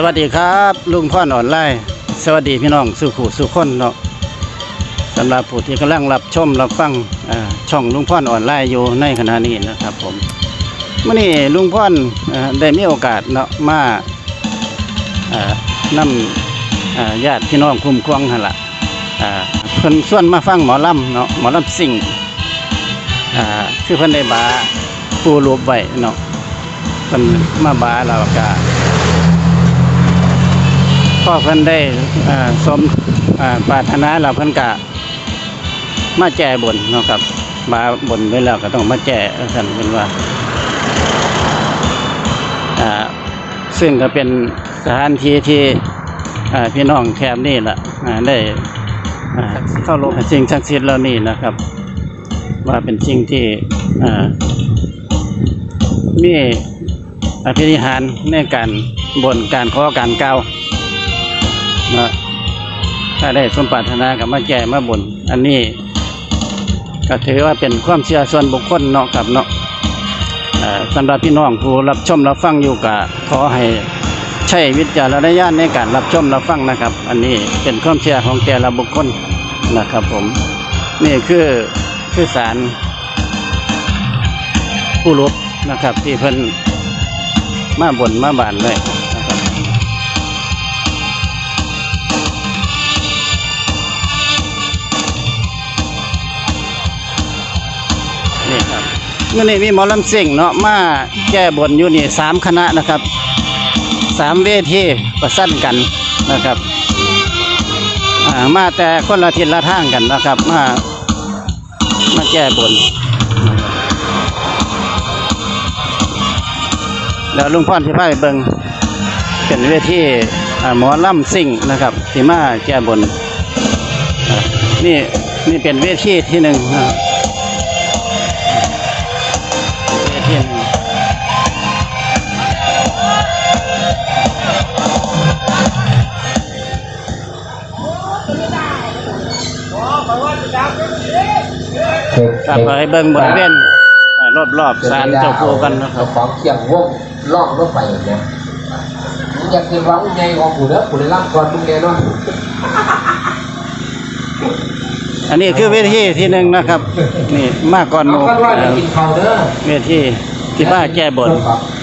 สวัสดีครับลุงพ่อนออนไลน์สวัสดีพี่น้องสุขุสุขคนเนาะสำหรับผู้ที่กำลังรับชมรับฟังช่องลุงพ่อนออนไลน์อยู่ในขณะนี้นะครับผมเมื่อนี้ลุงพ่อนได้มีโอกาสเนาะมานำอ่าญาติพี่น้องคุ้มควงหันละอ่าเพิ่นส่วนมาฟังหมอลำเนาะหมอลำสิ่งคือเพิ่นได้บาปูรูปไว้เนาะเพิ่นมาบาแล้วก็ พ่อเพิ่นได้สมปรารถนาเราเพิ่นกะมาแจ้บนเนาะครับ มาบนไว้แล้วก็ต้องมาแจ้ท่นเป็นว่าซึ่งก็เป็นสถานที่ที่พี่น้องแถบนี่แหละได้เข้าลงสิ่งศักดิ์สิทธิ์เหล่านี้นะครับ ว่าเป็นสิ่งที่มีอภินิหารในการบนการขอการกล่าว นะถ้าได้สมปรารถนากับมาแก่มาบน อันนี้ก็ถือว่าเป็นความเชื่อส่วนบุคคลเนาะครับเนาะสำหรับพี่น้องผู้รับชมรับฟังอยู่ก็ขอให้ใช้วิจารณญาณในการรับชมรับฟังนะครับ อันนี้เป็นความเชื่อของแต่ละบุคคลนะครับผม นี่คือคือสารผู้รบนะครับ ที่เพิ่นมาบนมาบานเลย มื่อนี้มีหมอลำซิ่งเนาะมาแก้บนอยู่นี่สามคณะนะครับสามเวทีประสั้นกันนะครับมาแต่คนละทิศละทางกันนะครับ มามาแก้บนแล้วลุงพ่อที่พาไปเบิงเป็นเวทีอ่าหมอลำซิ่งนะครับที่มาแก้บนนี่นี่เป็นเวทีที่หนึ่งนะครับ กลับไปเบิ่งบริเวณรอบรอบๆศาลเจ้าปู่กันนะครับ ของเคียงวงล่องรถไฟเนี่ยมึงอยากกินว่ามึงไงของกูเด้อกูได้รับก่อนมึงแน่นอนอันนี้คือเวทีที่หนึ่งนะครับ นี่มาก่อนหเอามู่กันว่าจะกินข้าวเด้อเวทีที่ป้าแก้บน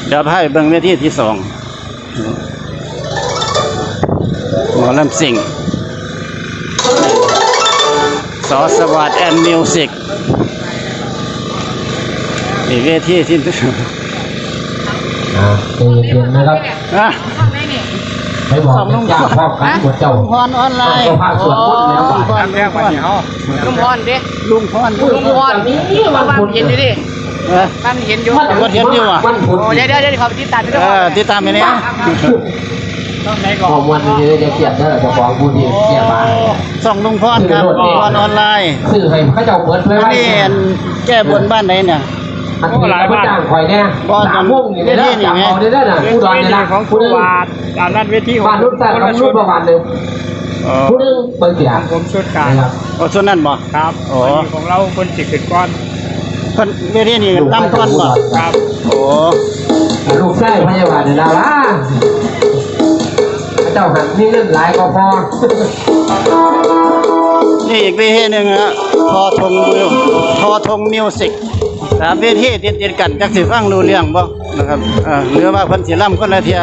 เดี๋ยวพาไปเบิ่งเวทีที่สองหมอลำสิงสอสวัสดิ์แอนด์มิวสิก นี่เวทีที่อ่าเตรียมนะครับอะให้บอกจ้าพ่อกันหัวเจ้าลุงพรออนไลน์เจ้าภาพสวดมนต์แล้วลุงพรแรกวันนี้เขาลุงพรดิลุงพรลุงพรนี่บ้ามันนพุธเห็นอยู่ดิเออ บ้านเห็นอยู่มันเห็นอยู่อะ มันพุธโอ้เดี๋ยวเดี๋ยวเดี๋ยวขอไปติดตามพี่เอด้วยอติดตามไปเนี่ยต้องไหนก่ขออนวันนี้จะเกียดเด้อเจ้าของผู้ดีเกียดมา ส่องลุงพรครับลุงพรออนไลน์ ซื้อให้เขาเจ้าเปิดเผยอันไว้นี้อันแก้บนบ้านไหนเนี่ย อันนี้เขาจ้างข่อยแน่สามโมงนี่ได้แล้วจับเอาได้แล้วน่ะผู้ดอนนี่นะของคผู้รูนึงบาทด้านนั้นเวทีของบ้านรุ่นแต่คนกับละรุ่ชุนดประมาณหนึ่งอ๋อผู้นึงเปิดเสียผมชุดกลางนะครับโอ้ส่วนนั้นบ่ครับโอ้อันนี้ของเราคนจิตขึ้นก้อนเพิ่นเวทีนี่ลำก้อนบ่ครับโอ้ลูกไส้พยาบาลเนี่ยนะล่ะเจ้าหันนี่เงินหลายก็พอนี่อีกเวทีหนึ่งฮะทอทงมิวทอทงมิวสิก สามเวทีติดติดกันจักสิฟังรู้เรื่องบ่นะครับเออหรือว่าเพิ่นสิล่ำคนละเทีย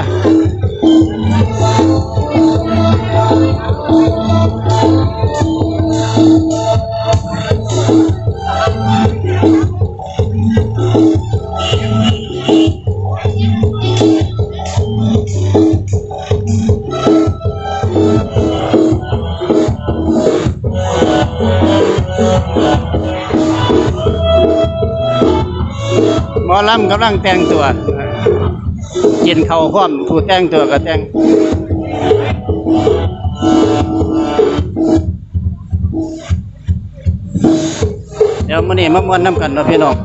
ลำกำลังแต่งตัวกินเขาพร้อมผู้แต่งตัวก็แต่งเดี๋ยวมื่อนี้มาม่วนน้ำกันนาะพี่น้อง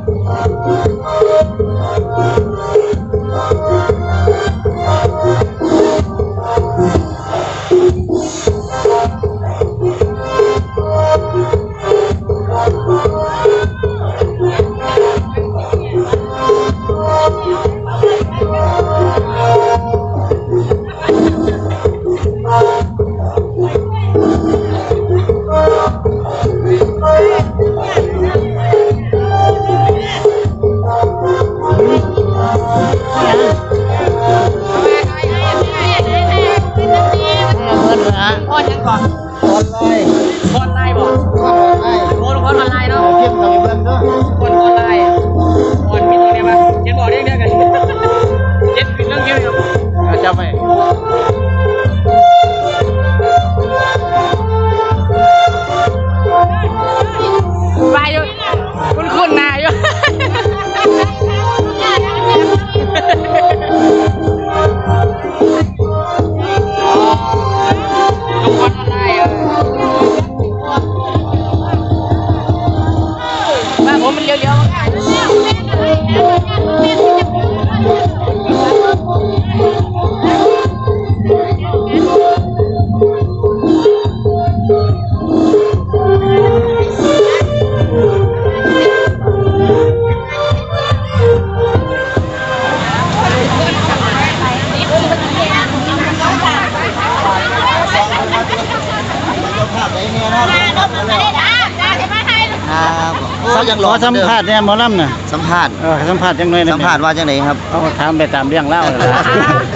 ขออสัมภาษณ์เนี่ยหมอลำน่ะสัมภาษณ์เออสัมภาษณ์จังเลยนะสัมภาษณ์ว่าจังไดครับเอาถามไปตามเรื่องเล่าเลยล่ะ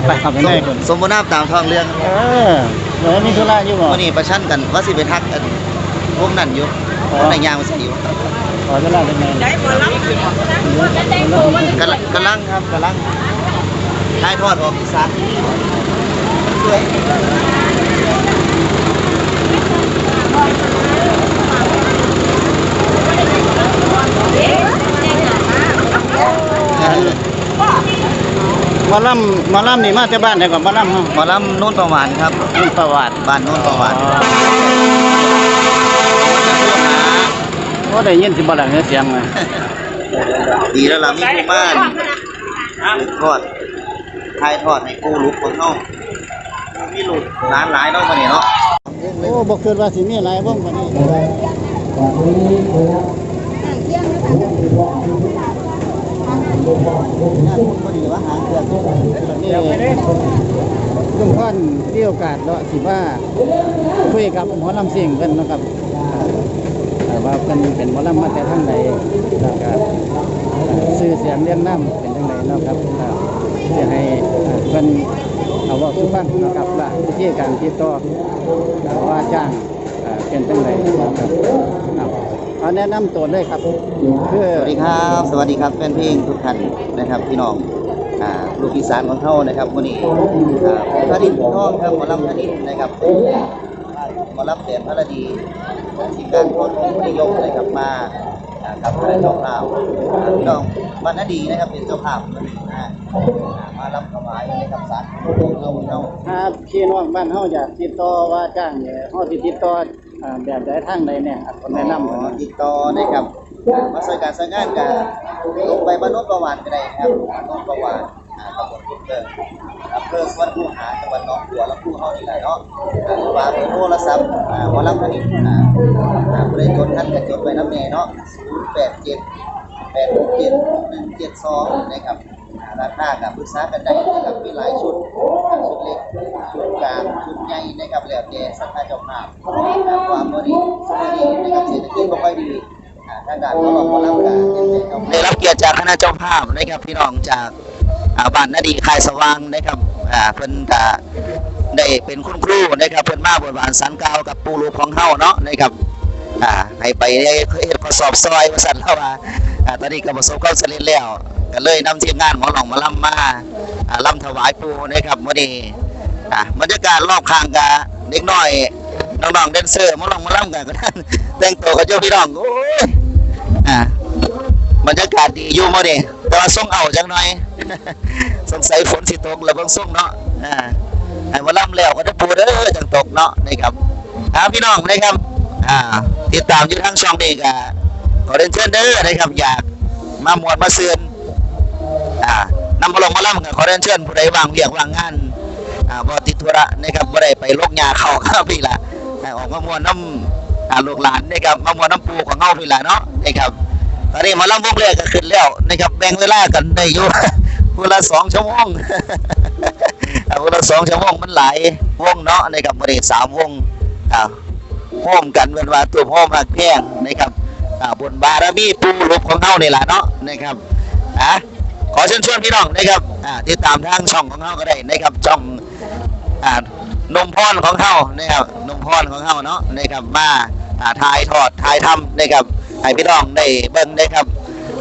ไปทำไปสมได้คนสมบูรณ์ตามท้องเรื่องเออเดี๋ยวมีธุระอยู่บ่วันนี้ประชันกันว่าสิไปทักกันวงนั้นอยู่วงในยางมันสิอยู่ขอธุระเป็นไงกำลังกำลังครับกำลังถ่ายทอดออกอีสานสวยห มอลำหมอลำนี่มาจากบ้านไหนก่อนหมอลำเฮาหมอลำโน้นประวานครับมีประวัติบ้านโน้นประวานโอ้ได้ยินสิบ่ล่ะเสียงน่ะดีแล้วล่ะมีผู้บ้านสืบทอดถ่ายทอดให้กูลุกคนเฮามีลูกหลานหลายเนาะมื้อนี้เนาะโอ้บ่คิดว่าสิมีหลายวงกว่านี้นี่ ลุงพ่อนมีโอกาสเลาะสิว่าคุยกับหมอลำเสียงเพิ่นนะครับอ่ว่าเพิ่นเป็นหมอลำมาแต่ทางใดแล้วก็อ่าชื่อเสียงเรียงนามเป็นจังไดเนะครับอ่าสิให้อ่าเพิ่นเอาว้าสู่ฟังนะครับว่าวิธีการติดต่อว่าจ้างเป็นจังไดเนะครับ เอาเอาแนะนำตัวเลยครับคือสวัสดีครับ สวัสดีครับแฟนเพลงทุกท่านนะครับพี่น้องอ่าลูกอีสานของเฮานะครับวันนี้อ่าผมพระดินทองครับหมอลำพระดินนะครับหมอลำเสียนพระดีทีมงานคนผู้นิยมนะครับมา อ่ากับเจ้าภาพอ่าพี่น้องบ้านนาดีนะครับเป็นเจ้าภาพวันนี้นะอ่ามารับถวายนะครับสารของเราเฮาถ้าพี่น้องบ้านเฮาอยากติดต่อว่าจ้างเนี่ยเฮาสิติดต่ออ่าแบบใดทางใดเนี่ยอันคนแนะนำอ๋อเนาะติดต่อนะครับมาใส่การใช้งานกับลงไปบ้านโนนประวานก็ได้นะครับบ้านโนนประวานอ่าตำบลกุฎเกิดอำ เภอสวนภูหาจังหวัดหนองบัวลำพูเฮานี่แหละเนาะอ่าฝากเบอร์โทรศัพท์อ่าวันละพันอ่าอ่าผู้ใดจดท่านก็จดไว้น้ำแน่เนาะ087 867 172นะครับอ่าราคากับปรึกษากันได้นะครับมีหลายชุดชุดเล็กชุดกลางชุดใหญ่นะครับแล้วแต่ศรัทธาเจ้าภาพความบ่ดีสมัยนี้นะครับเศรษฐกิจบ่ค่อยดีอ่าทางด้านของเรารับการได้รับเกียรติจากคณะเจ้าภาพนะครับพี่น้องจากอ่าบ้านนาดีคายสว่างนะครับ อ่าเพิ่นก็ได้เป็นคุณครูนะครับเพิ่นมาบนบานสันกาวกับปู่ลูกของเฮาเนาะนะครับอ่าให้ไปได้เฮ็ดข้อสอบซอยว่าซั่นแล้วว่าอ่าตอนนี้ก็ประสบความสำเร็จแล้วก็เลยนำทีมงานหมอหลองมาล่ำมาอ่าล่ำถวายปู่นะครับมื้อนี้อ่าบรรยากาศรอบข้างก็เด็กน้อยน้องๆแดนเซอร์มอหลองมาล่ำกันก็นั่นแต่งตัวกับเจ้าพี่น้องโอ้ยอ่าบรรยากาศดีอยู่มาดิ แต่ว่าส่งเอาจังหน่อย สงสัยฝนสิตกแล้วเบิ่งส่งเนาะอ่าให้มาล่ำแล้วก็จะปูเด้อจังตกเนาะนะครับอ่าพี่น้องนะครับ อ่า ติดตามอยู่ทางช่องนี้ก็ขอเรียนเชิญเด้อนะครับ อยากมามวนมาเสือนอ่านำมาลงมาล่ำก็ขอเรียนเชิญผู้ใดวางเวียกวางงานอ่าบ่ติดธุระนะครับบ่ได้ไปลกยาเข้าครับพี่ละให้ออกมามวนน้ำลูกหลานนะครับมามวนน้ำปูของเฮาพี่ละเนาะนะครับ อนนี้มาลำวงแรกก็ขึ้นแล้วนะครับแบ่งเวลากันได้อยู่เวลาสองชั่วโมงเวลาสองชั่วโมงมันหลายวงเนาะนะครับบริสามวงอ่าโฮมกันเป็นว่าตัวโฮมหักแพงนะครับอ่าบนบารมีปูรูปของเฮานี่แหละเนาะนะครับอะขอเชิญชวนพี่น้องนะครับอ่าติดตามทางช่องของเฮาก็ได้นะครับช่องอ่านมพรของเขานะครับนมพรของเขาเนาะนะครับมาอ่าถ่ายทอดถ่ายทำนะครับ ให้พี่น้องได้เบิ่งนะครับ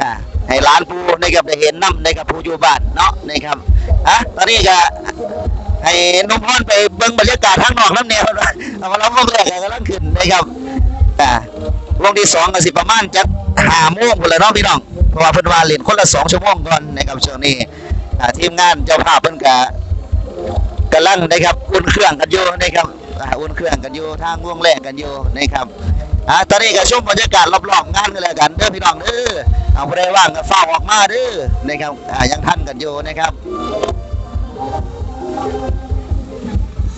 อ่าให้ร้านผู้นะครับได้เห็นน้ำนะครับผู้อยู่บ้านเนาะนะครับอะตอนนี้ก็ให้นมพรไปเบิ่งบรรยากาศข้างนอกน้ำแนวนะเอามาล้อมวงแรกกำลังขึ้นนะครับอ่าวงที่สองก็สิประมาณจะหาโมงพุ่นละเนาะพี่น้องเพราะว่าเพิ่นว่าเล่นคนละสองชั่วโมงก่อนนะครับช่วงนี้อ่าทีมงานเจ้าภาพเพิ่นก็กำลังนะครับอุ่นเครื่องกันอยู่นะครับอ่าอุ่นเครื่องกันอยู่ทางวงแรกกันอยู่นะครับ อ่าตอนนี้ก็ชมบรรยากาศรอบๆงานกันแล้วกันเด้อพี่น้องเด้อเอาผู้ใดว่างก็เฝ้าออกมาเด้อนะครับอ่ายังทันกันอยู่นะครับ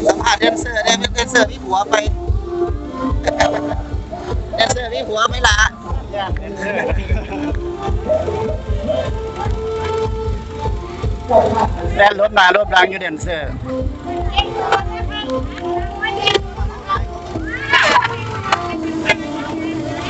สัมภาษณ์แดนเซอร์ได้เป็นแดนเซอร์มีผัวไปแดนเซอร์มีผัวไหมล่ะแล่นรถมารถรางอยู่เดนเซอร์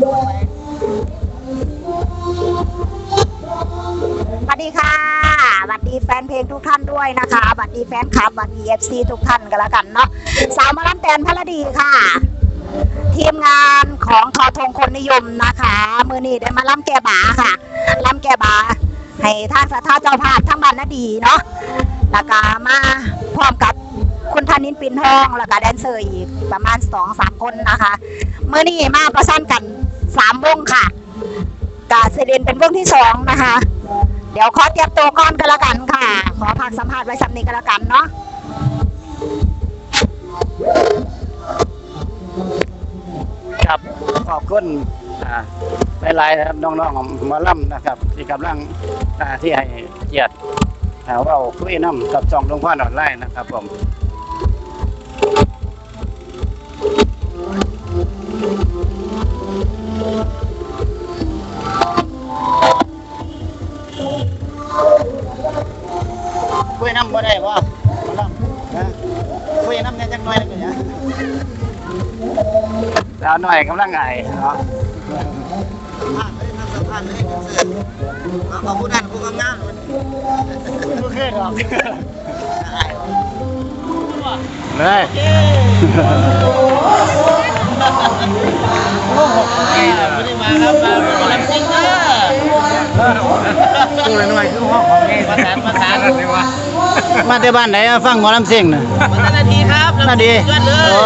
สวัสดีค่ะสวัสดีแฟนเพลงทุกท่านด้วยนะคะสวัสดีแฟนคลับสวัสดีเอฟซีทุกท่านกันแล้วกันเนาะสาวมาล้ำแสงทะเลดีค่ะ ทีมงานของทอทงคนนิยมนะคะ มือนี้ได้มาล่ำแก่บาค่ะล่ำแก่บา ให้ทางสถาเจ้าภาพทั้งบ้านนาดีเนาะแล้วก็มาพร้อมกับคุณธนินปินทอง แล้วก็แดนเซอร์อีกประมาณสองสามคนนะคะ เมื่อนี้มาประสานกัน สามวงค่ะกาเซเดนเป็นวงที่สองนะคะ เดี๋ยวขอเตรียมตัวก่อนกันละกันค่ะ ขอพักสัมภาษณ์ไว้สักนิดกันละกันเนาะครับขอบคุณอ่าหลายๆนะครับน้องๆหมอลำนะครับ ที่กำลังอ่าที่ให้เกียรติอ่าเว่าคุยน้ำกับจองหลวงพ่อออนไลน์นะครับผม คุยน้ำบ่ได้บ่หมอลำนะคุยน้ำเนี่ยจักหน่อยหนึงเนี่ยสาวหน่อยกำลังไงเนาะสัมภาษณ์เลยทำสัมภาษณ์เลยเสือมาบอกผู้นั้นผู้งามๆเลยโอเคหรอกเลย ไม่ได้มาครับมาเลำซิงเด้อตัวหน่อยคือห้องของนี่ประสานประสานเลยว่ามาแต่บ้านไหนฟังหมอลำเสียงน่ะนาทีครับนาดียอดเลยโอ้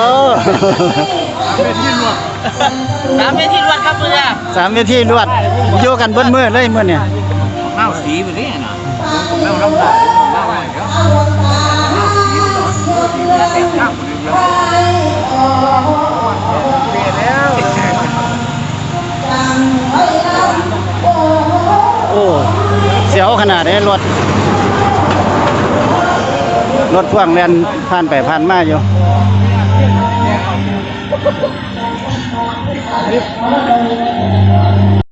สามเวทีรวดครับเมือเนี่ยสามเวทีรวดอยู่กันเบิ้มือเลยมื้อเนี่ยข้าสีแบบนี้เราลำบากมกเลยครับข้ อ้ เสียวขนาดนี้รถ รถพ่วงเล่นผ่านไปผ่านมาอยู่